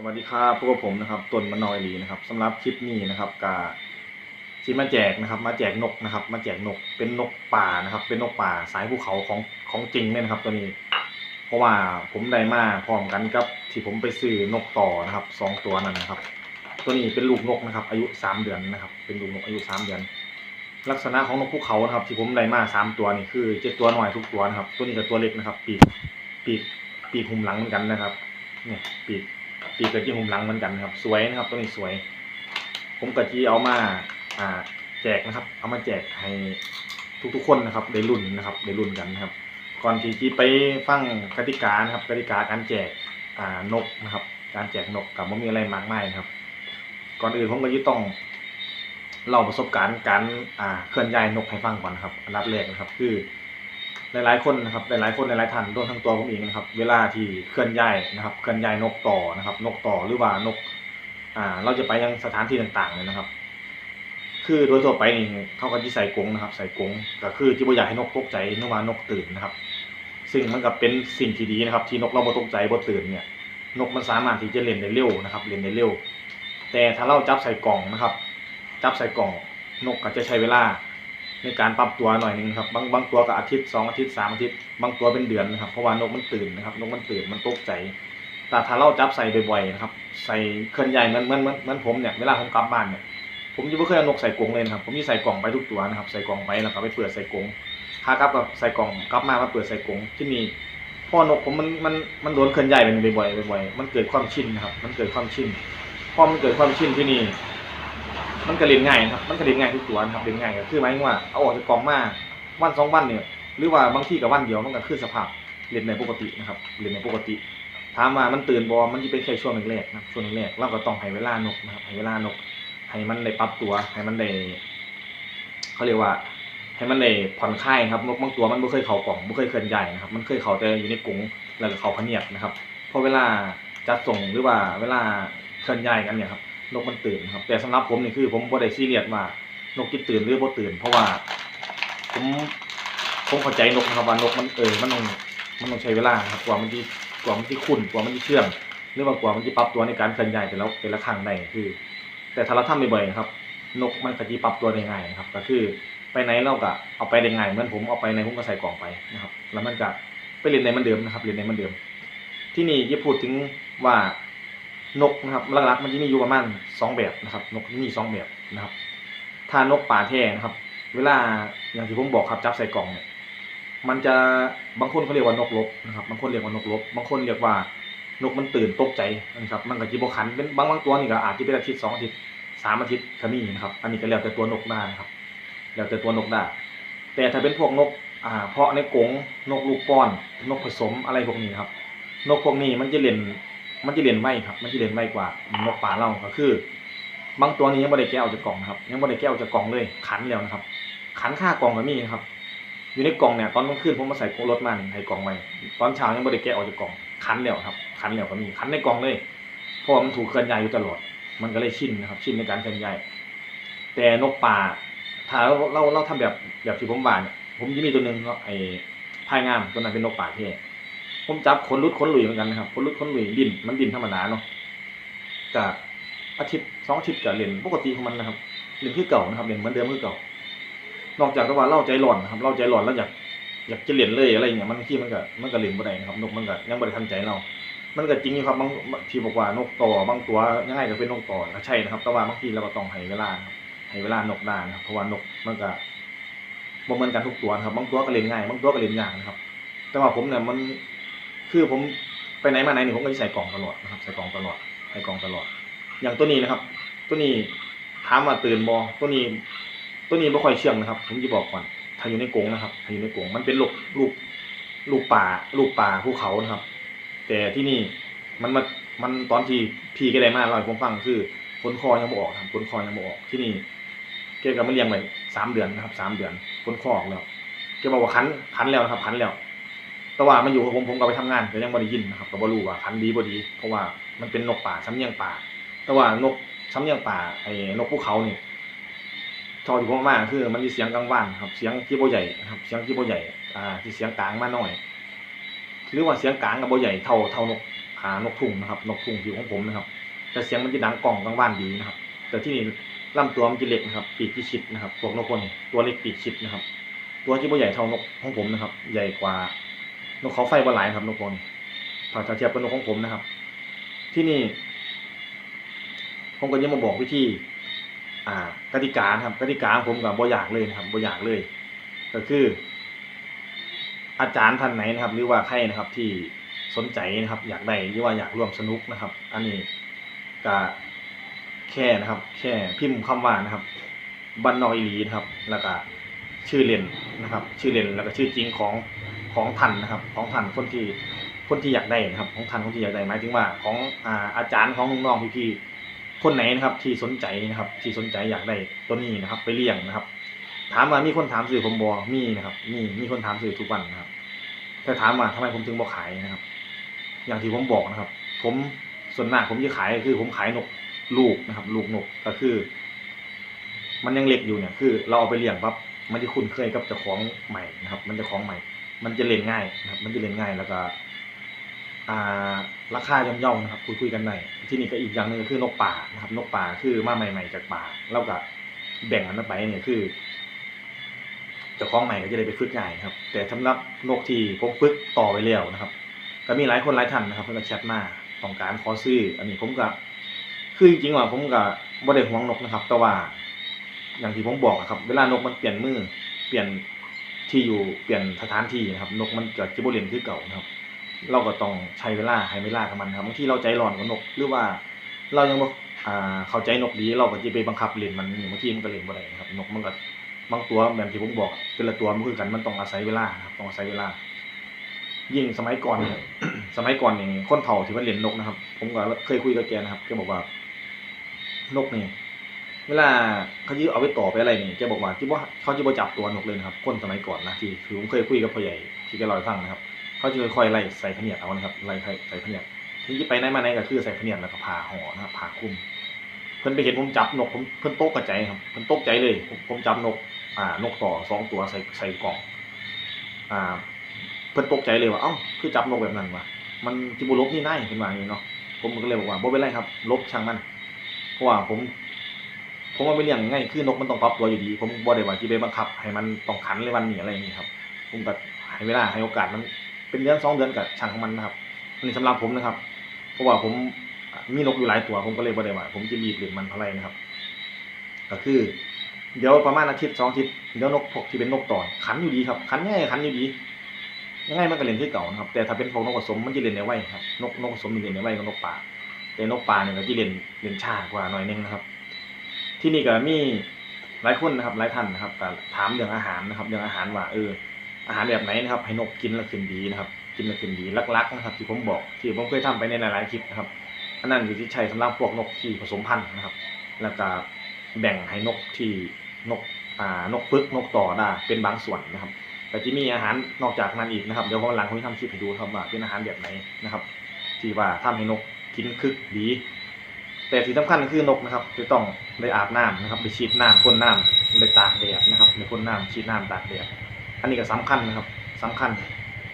สวัสดีครับพวกผมนะครับตนมะนอยลีนะครับสำหรับคลิปนี้นะครับกาที่มาแจกนะครับ มาแจกนกนะครับ มาแจกนกเป็นนกป่านะครับ เป็นนกป่าสายภูเขาของของจริงเลยนะครับ ตัวนี้ เพราะว่าผมได้มาพร้อมกันกับ ที่ผมไปซื้อนกต่อนะครับสองตัวนั้นนะครับ ตัวนี้เป็นลูกนกนะครับ อายุสามเดือนนะครับ เป็นลูกนกอายุสามเดือน ลักษณะของนกภูเขานะครับ ที่ผมได้มาสามตัวนี่คือเจ็ดตัวหน่อยทุกตัวนะครับ ตัวนี้กับตัวเล็กนะครับ ปีกปีกปีกหุมหลังเหมือนกันนะครับ เนี่ยปีก ปีกกับที่หุมหลังเหมือนกันครับ สวยนะครับตัวนี้สวย ผมกับจีเอามาอ่าแจกนะครับ เอามาแจกให้ทุกๆคนนะครับได้รุ่นนะครับได้รุ่นกันนะครับ ก่อนที่จีไปฟังกติกานะครับกติกาการแจกอ่านกนะครับ การแจกนกกับมันมีอะไรมากมายนะครับ ก่อนอื่นผมก็จะต้องเล่าประสบการณ์การอ่าเคลื่อนย้ายนกให้ฟังก่อนนะครับ อันดับแรกนะครับ คือ หลาย ๆ คนนะครับหลายๆคนหลายๆท่านรวมทั้งตัวผมเองนะครับ เวลาที่เคลื่อนย้ายนะครับ เคลื่อนย้ายนกต่อนะครับ นกต่อหรือว่านก อ่า เราจะไปยังสถานที่ต่างๆเลยนะครับ คือโดยทั่วไปนี่เขาก็จะใส่กรงนะครับ ใส่กรงก็คือที่บ่อยากให้นกตกใจนึกว่านกตื่นนะครับ ซึ่งมันก็เป็นสิ่งที่ดีนะครับ ที่นกเราบ่ตกใจบ่ตื่นเนี่ย นกมันสามารถที่จะเล่นได้เร็วนะครับ เล่นได้เร็ว แต่ถ้าเราจับใส่กล่องนะครับ จับใส่กล่อง นกก็จะใช้เวลา ในการปรับตัวหน่อยหนึงครับ บางบางตัวก็อาทิตย์สองอาทิตย์สามอาทิตย์บางตัวเป็นเดือนนะครับเพราะว่านกมันตื่นนะครับนกมันตื่นมันตกใจแต่ถ้าเราจับใส่บ่อยๆนะครับ ใส่เคลื่อนใหญ่เหมือนเหมือนเหมือนผมเนี่ยเวลาผมกลับบ้านเนี่ยผมจะไม่เคยเอานกใส่กรงเลยนะครับ ผมจะใส่กล่องไปทุกตัวนะครับ ใส่กล่องไปแล้วก็ไปเปิดใส่กรงค่ากลับกับใส่กล่องกลับมามาเปิดใส่กรงที่นี่พ่อนกผมมันมันมันโดนเคลื่อนใหญ่เป็นบ่อยๆบ่อยๆมันเกิดความชินนะครับ มันเกิดความชินพอมันเกิดความชินที่นี่ มันก็เรียนง่ายนะครับ มันก็เรียนง่ายทุกตัวนะครับเรียนง่ายก็คือหมายถึงว่าเอาออกจากกล่องมาวันสองวันเนี่ยหรือว่าบางที่กับวันเดียวมันก็คือสภาพเรียนในปกตินะครับเรียนในปกติถามว่ามันตื่นบอมันจะเป็นแค่ช่วงแรกๆนะครับช่วงแรกๆเราก็ต้องให้เวลานกนะครับให้เวลานกให้มันได้ปรับตัวให้มันได้เขาเรียกว่า ให้มันได้ผ่อนคลายครับนกบางตัวมันไม่เคยเข่ากล่องไม่เคยเคลื่อนใหญ่นะครับ มันเคยเข่าแต่อยู่ในกรงแล้วก็เข่าพเนียดนะครับพอเวลาจัดส่งหรือว่าเวลาเคลื่อนย้ายกันเนี่ยครับ นกมันตื่นครับ แต่สำหรับผมนี่คือ ผมบ่ได้ซีเรียสว่านกจิตตื่นหรือบ่ตื่น เพราะว่า ผมผมเข้าใจนกนะครับว่านกมันเออมันต้องมันต้องใช้เวลาครับกว่ามันจะกว่ามันจะคุ้นกว่ามันจะเชื่องหรือว่ากว่ามันจะปรับตัวในการเคลื่อนย้ายแต่ละแต่ละครั้งได้คือ แต่ถ้าเราทำบ่อยๆนะครับ นกมันก็จะปรับตัวได้ง่ายนะครับ ก็คือไปไหนเราก็เอาไปได้ง่ายเหมือนผมเอาไปในผมก็ใส่กล่องไปนะครับ แล้วมันก็ไปเรียนในมันเดิมนะครับเรียนในมันเดิม ที่นี่จะพูดถึงว่า นกนะครับหลักๆมันจะมีอยู่ประมาณสองแบบนะครับ นกมีสองแบบนะครับ ถ้านกป่าแท้นะครับ เวลาอย่างที่ผมบอกครับจับใส่กล่องเนี่ยมันจะบางคนเขาเรียกว่านกลบนะครับ บางคนเรียกว่านกลบ บางคนเรียกว่านกมันตื่นตกใจนะครับ มันก็จีบขันเป็นบางบางตัวนี่ก็อาจจะเป็นอาทิตย์สองอาทิตย์สามอาทิตย์ก็มีนะครับ อันนี้ก็แล้วแต่ตัวนกได้นะครับ แล้วแต่ตัวนกได้ แต่ถ้าเป็นพวกนกอ่าเพาะในกรงนกลูกป้อน นกผสมอะไรพวกนี้ครับ นกพวกนี้มันจะเล่น มันจะเรียนไวครับ มันจะเรียนไวกว่านกป่าเราก็คือ บางตัวนี้ยังไม่ได้แก้วจากกล่องนะครับ ยังไม่ได้แก้วจากกล่องเลย ขันแล้วนะครับ ขันค่ากล่องก็มีนะครับ อยู่ในกล่องเนี่ยตอนกลางคืนผมมาใส่รถมันใส่กล่องไว้ตอนเช้ายังไม่ได้แกะออกจากกล่อง ขันแล้วครับ ขันแล้วก็มี ขันในกล่องเลย เพราะมันถูกเคลื่อนย้ายอยู่ตลอด มันก็เลยชินนะครับ ชินในการเคลื่อนย้าย แต่นกป่า ถ้าเราเราเราทำแบบแบบที่ผมว่าเนี่ยผมจะมีตัวหนึ่งเนาะไอ้พายงามตัวนั้นเป็นนกป่าเท่ ผมจับขนรุดขนหลุยเหมือนกันนะครับขนรุดขนหลุยดินมันดินธรรมดาเนาะจากอาทิตย์สองอาทิตย์กับเรียนปกติของมันนะครับเรียนคือเก่านะครับเรียนเหมือนเดิมคือเก่า นอกจากว่าเล่าใจหล่อนนะครับเล่าใจหล่อนแล้วอยากอยากจะเรียนเลยอะไรเงี้ยมันที่มันก็มันก็เรียนบ่ได้นะครับนกมันก็ยังบ่ได้ทันใจเรา มันก็จริงอยู่ครับบางที่บอกว่านกต่อบางตัวยังไงก็เป็นนกต่อก็ใช่นะครับ แต่ว่าบางทีเราก็ต้องให้เวลาให้เวลานกได้นะครับเพราะว่านกมันก็บ่เหมือนกันทุกตัวนะครับบางตัวก็เรียนง่ายบางตัวก็เรียนยากนะครับ แต่ว่าผมเนี่ยมัน คือผมไปไหนมาไหนนี่ผมก็จะใส่กล่องตลอดนะครับ ใส่กล่องตลอดใส่กล่องตลอด อย่างตัวนี้นะครับ ตัวนี้ถามว่าตื่นบอตัวนี้ ตัวนี้ไม่ค่อยเชื่องนะครับ ผมจะบอกก่อนถ้าอยู่ในกรงนะครับถ้าอยู่ในกรงมันเป็นลูกลูกลูกป่าลูกป่าภูเขานะครับ แต่ที่นี่มันมามันตอนที่พี่แกได้มาเล่าผมฟังคือคนคอยังไม่ออกครับคนคอยังไม่ออกที่นี่แกก็มาเลี้ยงไว้สามเดือนนะครับสามเดือนคนคอออกแล้วแกบอกว่าคันคันแล้วนะครับคันแล้ว แต่ว่ามันอยู่กับผมผมก็ไปทำงานก็ยังบ่ได้ยินนะครับก็บ่รู้ว่าคันดีบ่ดี เพราะว่ามันเป็นนกป่าสำเนียงป่า แต่ว่านกสำเนียงป่าไอ้นกภูเขานี่ชอบที่ผมมากคือ มันมีเสียงกลางว่านครับ เสียงที่บ่ใหญ่นะครับ เสียงที่บ่ใหญ่อ่าที่เสียงกลางมาหน่อยหรือว่าเสียงกลางกับบ่ใหญ่เท่าเท่านกหานกทุ่งนะครับ นกทุ่งที่ของผมนะครับแต่เสียงมันจะดังกล่องกลางบ้านดีนะครับ แต่ที่นี่ลำตัวมันจะเล็กนะครับ ปีกที่ชิดนะครับพวกนกพวกนี้ตัวเล็กปีกชิดนะครับ ตัวที่บ่ใหญ่เท่านกของผมนะครับ ใหญ่กว่า นกเขาไฟบ่หลายครับนกพวกนี้ถ้าเทียบกับนกของผมนะครับ ที่นี่ผมก็ยังมาบอกวิธี อ่ากติกาครับกติกาของผมกับบอยากเลยนะครับบอยากเลย ก็คือ อาจารย์ท่านไหนนะครับ หรือว่าใครนะครับที่สนใจนะครับ อยากได้หรือว่าอยากร่วมสนุกนะครับ อันนี้ก็แค่นะครับ แค่พิมพ์คำว่านะครับบันนอยลีนะครับ แล้วก็ชื่อเล่นนะครับ ชื่อเล่นแล้วก็ชื่อจริงของ ของท่านนะครับ ของท่านคนที่คนที่อยากได้นะครับ ของท่านคนที่อยากได้หมายถึงว่าของอ่าอาจารย์ของน้องๆพี่ๆคนไหนนะครับ ที่สนใจนะครับ ที่สนใจอยากได้ตัวนี้นะครับ ไปเลี้ยงนะครับ ถามว่ามีคนถามสื่อผมบอมีนะครับ มีมีคนถามสื่อทุกวันนะครับ แต่ถามว่าทำไมผมถึงบอกขายนะครับ อย่างที่ผมบอกนะครับ ผมส่วนมากผมจะขายคือผมขายนกลูกนะครับ ลูกนกก็คือ มันยังเล็กอยู่เนี่ยคือ เราเอาไปเลี้ยงปั๊บมันจะคุ้นเคยกับเจ้าของใหม่นะครับ มันจะของใหม่ มันจะเล่นง่ายนะครับมันจะเล่นง่ายแล้วก็อ่าราคาย่อมเยานะครับคุยคุยกันได้ที่นี่ก็อีกอย่างหนึ่งคือนกป่านะครับ นกป่าคือมาใหม่ ๆ จากป่าแล้วก็แบ่งมันไปเนี่ยคือเจ้าของใหม่ก็จะได้ไปฝึกง่ายครับ แต่สำหรับนกที่ผมฝึกต่อไปแล้วนะครับ ก็มีหลายคนหลายท่านนะครับเพิ่นแชทมาต้องการขอซื้อ อันนี้ผมก็คือจริงๆว่าผมก็บ่ได้ห่วงนกนะครับ แต่ว่า อย่างที่ผมบอกอะครับ เวลานกมันเปลี่ยนมือเปลี่ยน ที่อยู่เปลี่ยนสถานที่นะครับ นกมันก็จะบ่เล่นคือเก่านะครับ เราก็ต้องใช้เวลาให้เวลากับมันครับบางทีเราใจร้อนกับนก หรือว่า เรายังบ่อ่าเข้าใจนกดีเราก็จะไปบังคับเล่นมันบางทีมันก็เล่นบ่ได้นะครับ นกมันก็บางตัวแบบที่ผมบอกแต่ละตัวมันคือกันมันต้องอาศัยเวลาครับต้องอาศัยเวลา ยิ่งสมัยก่อนเนี่ยสมัยก่อนนี่คนเฒ่าที่มันเล่นนกนะครับ ผมก็เคยคุยกับแกนะครับแกบอกว่านกเนี่ย เวลาเขาจะเอาไปต่อไปอะไรนี่แกบอกว่าที่ว่าเขาจะบ่จับตัวนกเลยนะครับคนสมัยก่อนนะที่คือผมเคยคุยกับพ่อใหญ่ที่แกเล่าให้ฟังนะครับ เขาจะค่อยๆไล่ใส่พะเนียดเอานะครับไล่ใส่ใส่พะเนียดที่ไปไหนมาไหนก็คือใส่พะเนียดแล้วก็ผ่าห่อนะครับผ่าคลุมเพิ่นไปเห็นผมจับนกผมเพิ่นโต๊กกระใจครับเพิ่นโต๊กใจเลยผมผมจับนก อ่านกต่อสองตัวใส่ใส่กล่อง อ่า เพิ่นโต๊กใจเลยว่าเอ้าคือจับนกแบบนั้นวะมันจิบุลบนี่น่ายเพิ่นว่าอย่างนี้เนาะผมก็เลยบอกว่าบ่เป็นไรครับ ลบช่างมันเพราะว่าผม ผมว่าไม่เลี้ยงง่ายคือนกมันต้องปรับตัวอยู่ดี ผมบ่ได้ว่าสิไปบังคับ ให้มันต้องขันเลยวันนี้อะไรอย่างนี้ครับ ผมก็ให้เวลาให้โอกาสมันเป็นเดือนสองเดือนกับช่างของมันนะครับนนี้สำหรับผมนะครับ เพราะว่าผมมีนกอยู่หลายตัว ผมก็เลยบ่ได้ว่าผมจะรีบเลี้ยงมันเท่าไรนะครับ ก็คือ เดี๋ยวประมาณอาทิตย์สองอาทิตย์เดี๋ยวนกพวกที่เป็นนกต่อขันอยู่ดีครับขันง่ายขันอยู่ดียังไงมันก็เล่นที่เก่านะครับแต่ถ้าเป็นพวกนกผสมมันจะเล่นในไว้ครับนกนกผสมมันเล่นในไว้กับนกป่าแต่นกป่าเนี่ยก็จะเล่นเล่นช้ากว่าหน่อยนึงนะครับ ที่นี่ก็มีหลายคนนะครับหลายท่านนะครับก็ถามเรื่องอาหารนะครับเรื่องอาหารว่าเอออาหารแบบไหนนะครับให้นกกินแล้วขึ้นดีนะครับกินแล้วขึ้นดีลักๆนะครับที่ผมบอกที่ผมเคยทำไปในหลายๆคลิปนะครับอันนั้นอยู่ที่ใช้สำหรับพวกนกที่ผสมพันธุ์นะครับ แล้วก็แบ่งให้นกที่นกอ่านกปึกนกต่อได้เป็นบางส่วนนะครับ แต่ที่มีอาหารนอกจากนั้นอีกนะครับเดี๋ยววันหลังผมจะทำคลิปให้ดูครับว่าเป็นอาหารแบบไหนนะครับ ที่ว่าทำให้นกกินคึกดี แต่ที่สำคัญคือนกนะครับจะต้องได้อาบน้ำนะครับได้ฉีดน้ำพ่นน้ำได้ตากแดดนะครับได้พ่นน้ำฉีดน้ำตากแดดอันนี้ก็สำคัญนะครับสำคัญ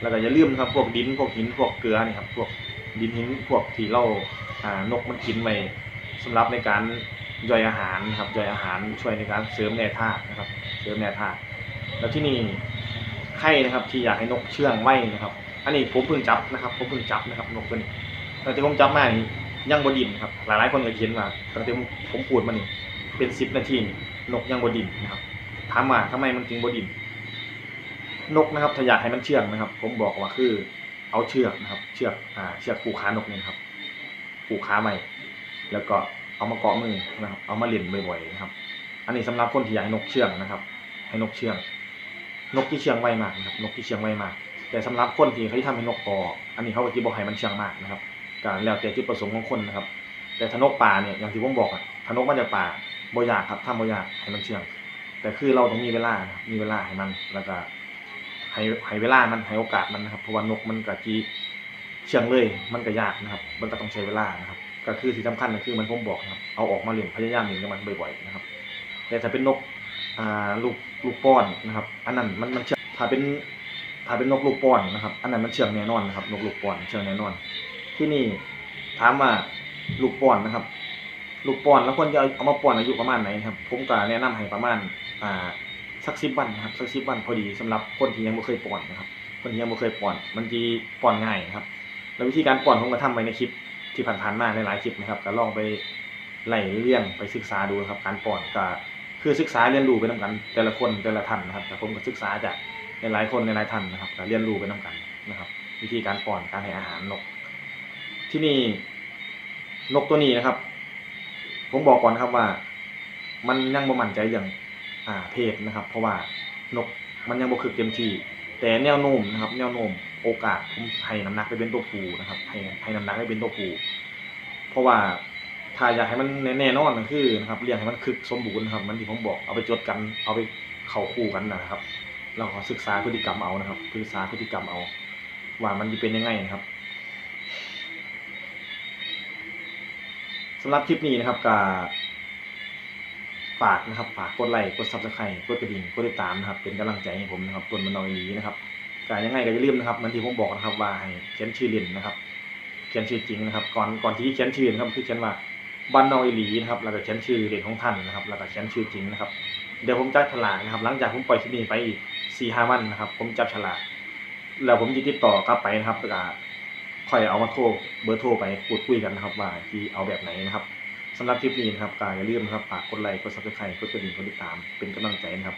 แล้วก็อย่าลืมนะครับพวกดินพวกหินพวกเกลือนี่ครับพวกดินหินพวกที่เราอ่านกมันกินไว้สำหรับในการย่อยอาหารนะครับย่อยอาหารช่วยในการเสริมแร่ธาตุนะครับ เสริมแร่ธาตุแล้วที่นี่ไข่นะครับที่อยากให้นกเชื่องไว้นะครับ อันนี้ผมเพิ่งจับนะครับผมเพิ่งจับนะครับนกตัวนี้ตั้งแต่ผมจับมานี่ ยังบดินครับ หลายๆคนก็เขียนมาตั้งแต่ผมพูดมานี่เป็นสิบนาทีนกยังบดินนะครับถามว่าทำไมมันถึงบดิน นกนะครับถ้าอยากให้มันเชื่องนะครับ ผมบอกว่าคือ เอาเชือกนะครับ เชือกอ่าเชือกผูกขานกเนี่ยนะครับผูกขาใหม่ แล้วก็เอามาเกาะมือนะครับ เอามาเล่นบ่อยๆนะครับ อันนี้สำหรับคนที่อยากให้นกเชื่องนะครับ ให้นกเชื่อง นกที่เชื่องไวมากนะครับ นกที่เชื่องไวมาก แต่สำหรับคนที่เขาที่ทำให้นกกออันนี้เขาก็จะบอกให้มันเชื่องมากนะครับ การแล้วแต่จุดประสงค์ของคนนะครับ แต่ถ้านกป่าเนี่ยอย่างที่ผมบอกอะถ้านกมาจากป่าบ่อยากครับทำบ่อยากให้มันเชื่อง แต่คือเราต้องมีเวลานะมีเวลาให้มันแล้วก็ให้ให้เวลามันให้โอกาสมันนะครับเพราะว่านกมันก็จีเชื่องเลยมันก็ยากนะครับ มันก็ต้องใช้เวลานะครับ ก็คือที่งสำคัญก็คือมันผมบอกนะครับเอาออกมาเลี้ยงพยายามเลี้ยงกับมันบ่อยๆนะครับ แต่ถ้าเป็นนกอ่าลูกลูกป้อนนะครับ อันนั้นมันมันเชื่องถ้าเป็นถ้าเป็นนกลูกป้อนนะครับ อันนั้นมันเชื่องแน่นอนนะครับ นกลูกป้อนเชื่องแน่นอน ที่นี่ถามว่าลูกป้อนนะครับ ลูกป้อนแล้วควรจะเอามาป้อนอายุประมาณไหนครับ ผมก็แนะนำให้ประมาณอ่าสักสิบวันนะครับสักสิบวันพอดีสำหรับคนที่ยังไม่เคยป้อนนะครับ คนที่ยังไม่เคยป้อน มันจะป้อนง่ายนะครับ แล้ววิธีการป้อนผมก็ทำไว้ในคลิปที่ผ่านๆมาหลายๆคลิปนะครับก็ลองไปไล่เลี่ยงไปศึกษาดูครับการป้อนก็คือศึกษาเรียนรู้ไปนํกัน แต่ละคนแต่ละท่านนะครับ แต่ผมก็ศึกษาจากหลายๆคนหลายๆท่านนะครับก็เรียนรู้ไปนํกันนะครับ วิธีการป้อนการให้อาหารนก ที่นี่นกตัวนี้นะครับ ผมบอกก่อนครับว่า มันยังบ่มั่นใจเรื่องอ่าเพศนะครับ เพราะว่านกมันยังบ่คึกเต็มที่ แต่แนวโน้มนะครับ แนวโน้มโอกาสผมให้น้ำหนักไปเป็นตัวผู้นะครับให้ให้น้ำหนักให้เป็นตัวผู้เพราะว่าถ้าอยากให้มันแน่นอนก็คือนะครับเลี้ยงให้มันคึกสมบูรณ์นะครับ มันที่ผมบอกเอาไปจดกัน เอาไปเข้าคู่กันนะครับเราขอศึกษาพฤติกรรมเอานะครับศึกษาพฤติกรรมเอา ว่ามันจะเป็นยังไงนะครับำหรับคลิปนี้นะครับก็ฝากนะครับฝากกดไลค์กดซับสไครต์กดกระดิ่งกดติดตามนะครับเป็นกำลังใจให้ผมนะครับต้นมันนอยลีนะครับก็ยังไงก็อย่าลืมนะครับเหมันที่ผมบอกนะครับว่าให้เขียนชื่อเล่นนะครับ เขียนชื่อจริงนะครับ ก่อนก่อนที่จะเขียนชื่อนะครับคือเขียนว่าบันนอยลีนะครับแล้วก็เขียนชื่อเล่นของท่านนะครับ แล้วก็เขียนชื่อจริงนะครับเดี๋ยวผมจับฉลากนะครับ หลังจากผมปล่อยคลิปนี้ไปอีกสี่ห้าวันนะครับ ผมจับฉลากแล้วผมจะติดต่อกลับไปนะครับแล้วก็ ค่อยเอามาโทรเบอร์โทรไปพูดคุยกันนะครับว่าที่เอาแบบไหนนะครับสำหรับคลิปนี้นะครับก็อย่าลืมนะครับฝากกดไลค์กดซับสไครต์กดกระดิ่งกดติดตามเป็นกำลังใจนะครับ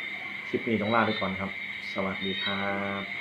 คลิปนี้ต้องลาไปก่อนครับ สวัสดีครับ